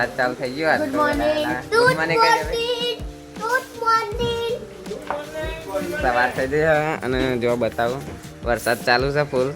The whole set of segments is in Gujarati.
વરસાદ ચાલુ થઈ ગયો આજ good morning good. Morning good morning સવાર થઈ ગઈ હવે અને જો બતાવું વરસાદ ચાલુ છે ફૂલ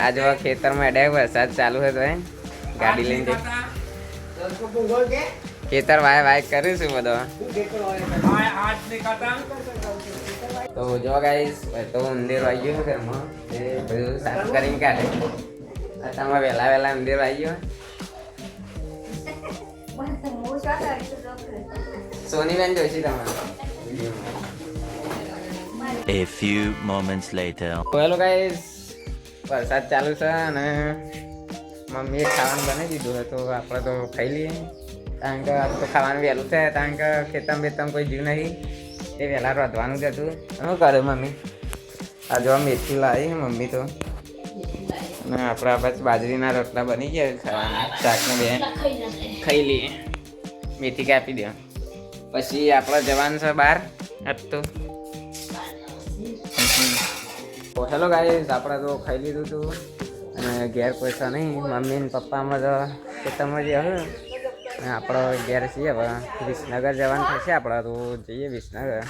આ જો ખેતરમાં એડે વરસાદ ચાલુ છે તો ગાડી લઈને. ખેતર વાય વાય કર્યું છું બધો. તો જો ગાઈસ તો ઉંદીર આવી ગયું ઘરમાં. એ બધું સાફ કરીને કાઢે. અત્યારમાં વહેલા વહેલા અંદર આવી ગયો સોનીબેન જોઈશી તમારે A few moments later. Hello guys વરસાદ ચાલુ છે અને મમ્મીએ ખાવાનું બનાવી દીધું હતું તો આપણે તો ખાઈ લઈએ કારણ કે આજ તો ખાવાનું વહેલું છે કારણ કે ખેતમ બેતમ કોઈ જીવ નહીં એ વહેલા રોધવાનું જ હતું શું કરે મમ્મી આ જો મેથી લાવી મમ્મી તો અને આપણા પછી બાજરીના રોટલા બની ગયા ખાવાના. શાકને બે. ખાઈ લઈએ. મેથી કાપી દો. પછી આપણે જવાનું છે બહાર આજ તો? તો હેલો ગાઈઝ આપણે તો ખાઈ લીધું હતું અને ઘેર પૈસા નહીં મમ્મી ને પપ્પામાં તો ખેતરમાં જે હવે. અને આપણો ઘેર છીએ હવે. વિસનગર જવાનું થશે આપણે તો. જઈએ વિસનગર.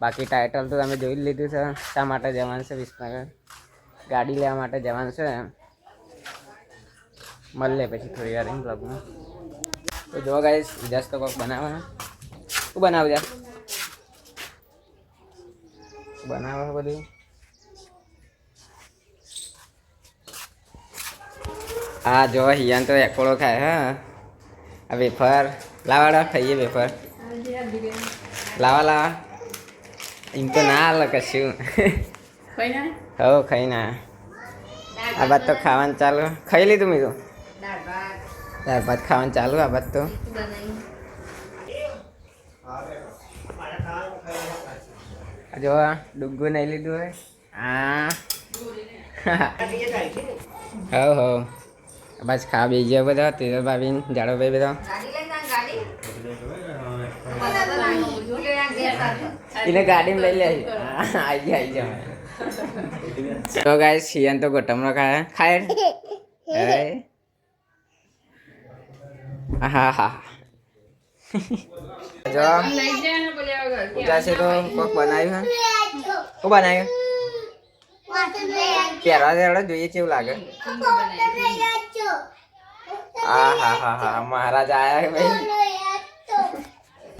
બાકી ટાઇટલ તો તમે જોઈ લીધું છે. શા માટે જવાનું છે વિસનગર? ગાડી લેવા માટે જવાનું છે. મળે પછી થોડી વાર બ્લોગમાં તો જો ગાઈશ વિદાસ તો કોઈક બનાવવાના. શું બનાવ જા બનાવે બધું? આ જો હિયાન તો એકોળો ખાય, હા. આ વેફર. લાવાડા ખાઈએ વેફર. લાવા લાવા. એમ તો ના હાલે કશું. હો ખાઈ ના. આ બાદ તો ખાવાનું ચાલુ. ખાઈ લીધું મેં તો? ત્યાર બાદ ખાવાનું ચાલુ આ બાદ તો. જો આ ડુગ્ગુ નહીં લીધું હોય. આ. હો હો. બસ ખા બી ગયો બધો તેર ભાભી જાડો ભાઈ બધા. એને ગાડીમાં લઈ લે. આવી ગયા આવી ગયા. તો ગાય શિયાન તો ગોટમનો ખાય ખાય હે હા હા જો પૂજા છે તો કોક બનાવ્યું હે શું બનાવ્યું પહેરવા દેવડે જોઈએ કેવું લાગે હા હા હા હા મહારાજ આયા છે ભાઈ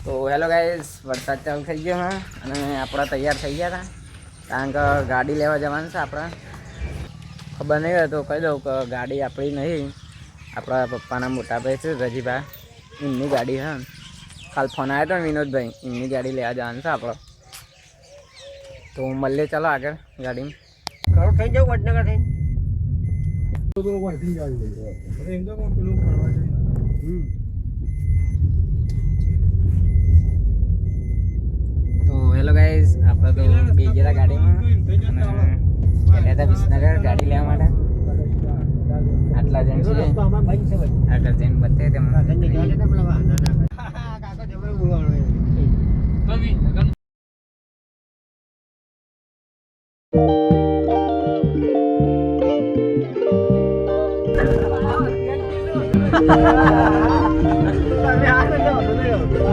તો હેલો ગાઈસ વરસાદ ચાલુ થઈ ગયો હા અને આપણા તૈયાર થઈ ગયા હતા કારણ કે ગાડી લેવા જવાનું છે આપણે. ખબર નહીં હોય તો કહી દઉં કે ગાડી આપણી નહીં. આપણા પપ્પાના મોટા ભાઈ છે રજીભા. એમની ગાડી હા કાલ ફોન આવ્યો હતો ને વિનોદભાઈ. એમની ગાડી લેવા જવાનું છે આપણે. તો મળીએ ચાલો આગળ ગાડીમાં. ખરું થઈ જાવ વડનગર થઈને તો હેલો ગાઈઝ આપણે બે ગયા ગાડીમાં. અને ગયા હતા વિસનગર ગાડી લેવા માટે. આટલા જણ છે. આગળ જઈને બતાવે તેમાં. તો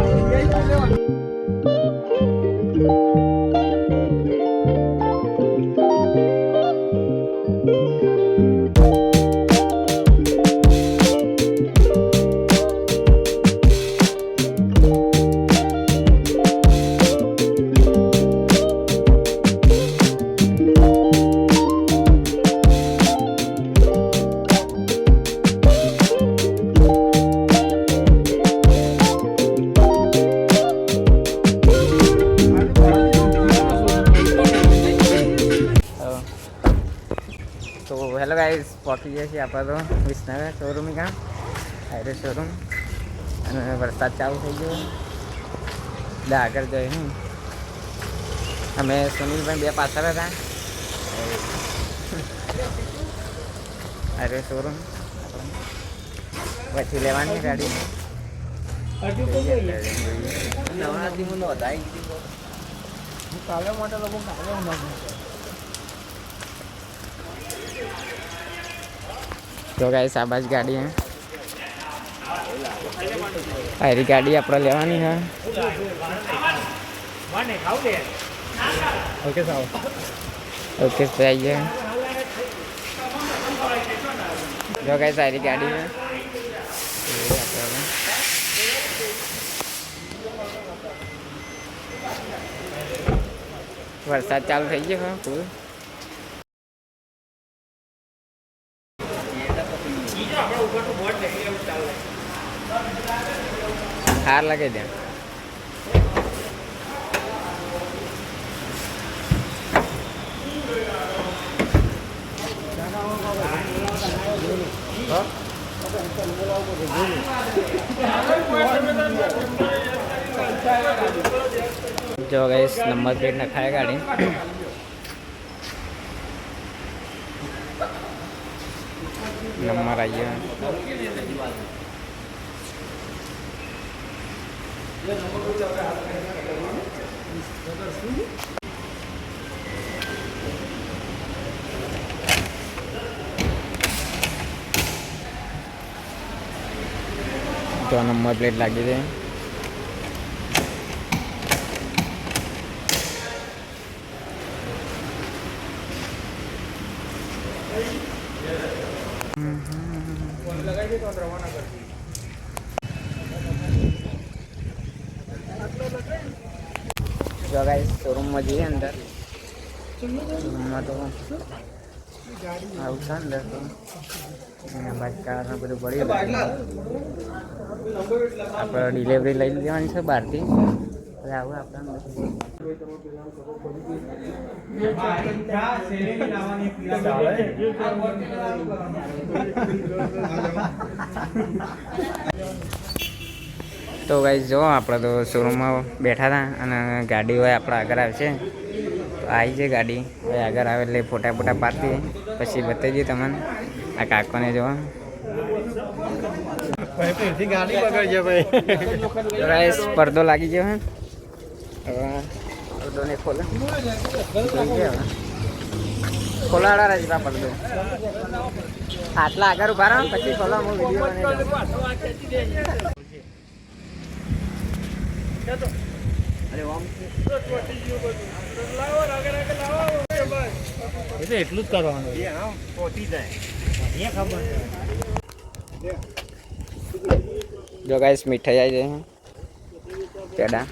પહોંચી ગયા છીએ આપણે તો વિસનગર શોરૂમ કામ હાઈવે શોરૂમ અને વરસાદ ચાલુ થઈ ગયો એટલે આગળ જઈ હું અમે સુનિલભાઈ બે પાછળ હતા હાઈવે શોરૂમ પછી લેવાની ગાડી નવરાત્રીમાં નોંધાઈ કાલે માટે લોકો કાલે નોંધાય તો ગાઈસ આ ગાડી હે. આરી ગાડી આપણે લેવાની હે. ઓકે તો ઓકે જાય જો ગાઈસ આરી ગાડી હે. વરસાદ ચાલુ થઈ ગયો હા ફૂલ હાર લાગે ત્યાં જો ગઈશ નંબર પ્લેટ નખાય ગાડી નંબર આવી ગયા તો નંબર પ્લેટ લાગી છે જો ગાઈસ શોરૂમમાં જઈએ અંદર. શોરૂમમાં તો આવું છે અંદર તો. અને બાકી કાર ને બધું પડ્યું આપણે ડિલિવરી લઈ લેવાની છે બહારથી. હવે આવું આપણે તો ભાઈ જો આપણે તો શોરૂમમાં બેઠા હતા અને ગાડી હોય આપણે આગળ આવશે તો આવી છે ગાડી. હવે આગળ આવે એટલે ફોટા ફોટા પાડતી પછી બતાવી દઈએ તમને. આ કાકોને જોવા ગાડી ભાઈ. ગાઈસ પડદો લાગી ગયો હે. હવે પડદોને ખોલે. ખોલાડા રાજભા પડદો આટલા આગળ ઊભા રહો પછી ખોલો હું વીડિયો દઉં. એટલું જ કરવાનું જો ગાઈસ મીઠાઈ આવી જાય પેડા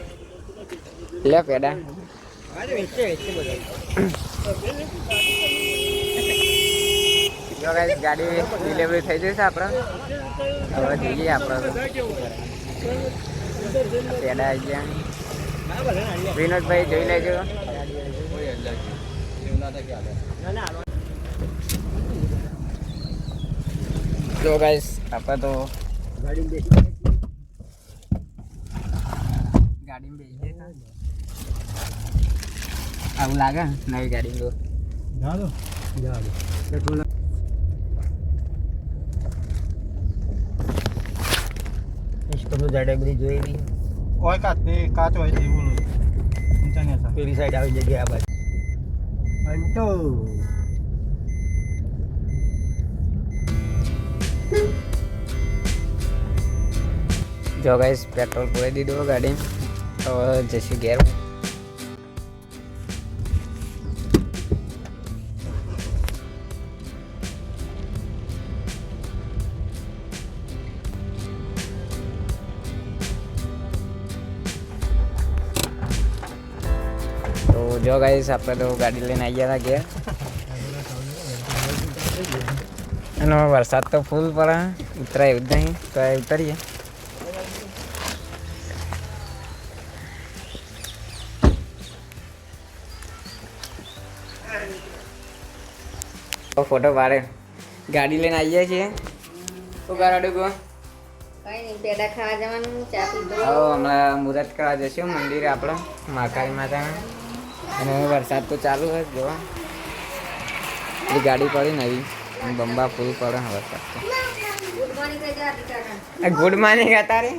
લે પેડા ગાડી ડિલિવરી થઈ જશે આપણે હવે જઈએ આપણે પેડા આવી ગયા વિનોદભાઈ જોઈ લેજો જો ગાઈસ આપણે તો ગાડીમાં બેસી જતા આવું લાગે નવી ગાડી તો ઇસ્કોનું જાડે બધી જોઈ નહીં કોઈ કાચ તે કાચ હોય છે બોલો ઊંચા ને પેલી સાઈડ આવી જગ્યા આ બાજુ. અંટો જો ગાઈસ પેટ્રોલ પૂરી દીધું ગાડી હવે જઈશું ઘેર. ગાઈસ આપણે તો ગાડી લઈને આવી ગયા હતા ઘેર. અને વરસાદ તો ફૂલ પડે ઉતરાય એવું જ નહીં તો એ ઉતરીએ. તો ફોટો પાડે. ગાડી લઈને આવીએ છીએ. શું કરો ગો પેડા ખાવા જવાનું ચા પીધો. હમણાં મુહૂર્ત કરવા જઈશું મંદિરે આપણે મહાકાળી માતાના. અને વરસાદ તો ચાલુ હોય જોવા. એ ગાડી પડી નવી. અને બંબા ફૂલ પડે હવે વરસાદ ગુડ મોર્નિંગ તારે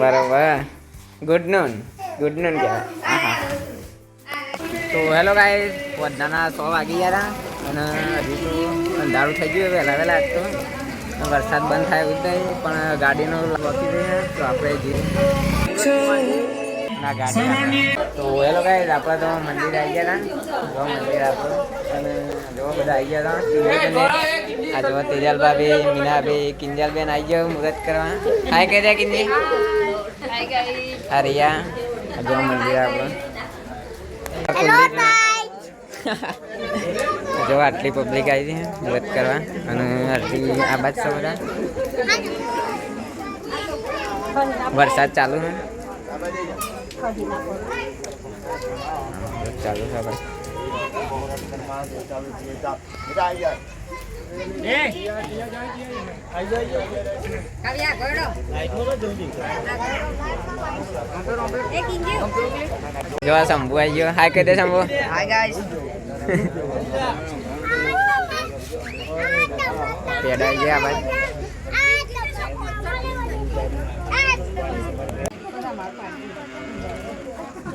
બરોબર. ગુડ નૂન ગુડ નૂન કહેવાય. તો હેલો ગાય બધાના સો વાગી ગયા અને હજી તો અંધારું થઈ ગયું વહેલા વહેલા તો. વરસાદ બંધ થાય એવું જ નહીં, પણ ગાડીનો રોકી દઈએ તો આપણે જઈએ. ગાડી તો હેલો ગાઈસ આપણે તો મંદિર આવી ગયા હતા જો મંદિર આપણું. અને જો બધા આવી ગયા હતા આ જો તેજલ ભાભી મીના ભાઈ આવી ગયો મુહૂર્ત કરવા. હાય કહી દે કિંજી આ રિયા. આ જો મંદિર આપણું. જો આટલી પબ્લિક આવી છે મુહૂર્ત કરવા. અને આટલી આ બાદ છે બધા વરસાદ ચાલુ છે ચાલુ છે ભાઈ કાવ્યા ગોળો એ કિંજુ જો આ શંભુ આવી ગયો હાય કહી દે શંભુ હાય ગાઈસ પેડા આવી ગયા આ બાદ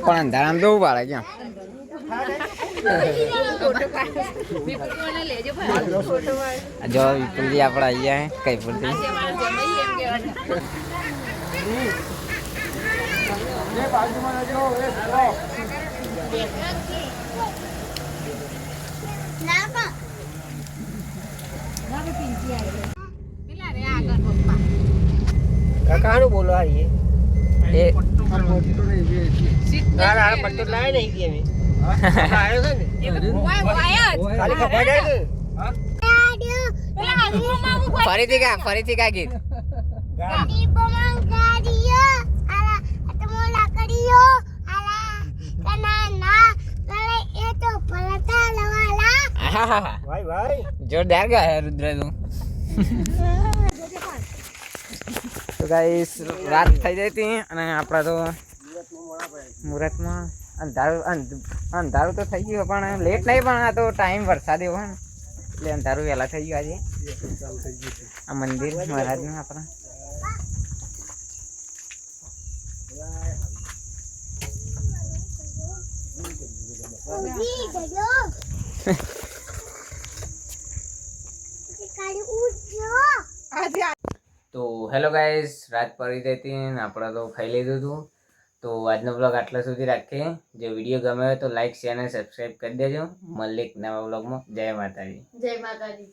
પણ અંધારામાં જવું પાડે ક્યાં જો વિપુલજી આપણે અહીંયા કઈ પૂરથી કાકાનું બોલો આ એ એ ના ના પટ્ટો લાવે નહીં કે અમે. આવ્યો છે ને. ખાલી ખબર જાય છે. ફરીથી કા ફરીથી કા ગીત? આહાહા. ભાઈ ભાઈ જોરદાર ગાય રુદ્ર તું તો ગાઈસ રાત થઈ જતી અને આપણા તો મુહૂર્તમાં અંધારું અંધારું તો થઈ ગયું પણ લેટ નહીં પણ આ તો ટાઈમ વરસાદ એવો ને. એટલે અંધારું વહેલા થઈ ગયું આજે. આ મંદિર મહારાજનું આપણા. તો હેલો ગાઈઝ રાત પડી જતી હતી ને આપણે તો ખાઈ લીધું હતું તો આજનો બ્લોગ આટલા સુધી રાખીએ. જો વીડિયો ગમે હોય તો લાઈક શેર અને સબસ્ક્રાઈબ કરી દેજો. મળીએ નવા બ્લોગમાં જય માતાજી. જય માતાજી.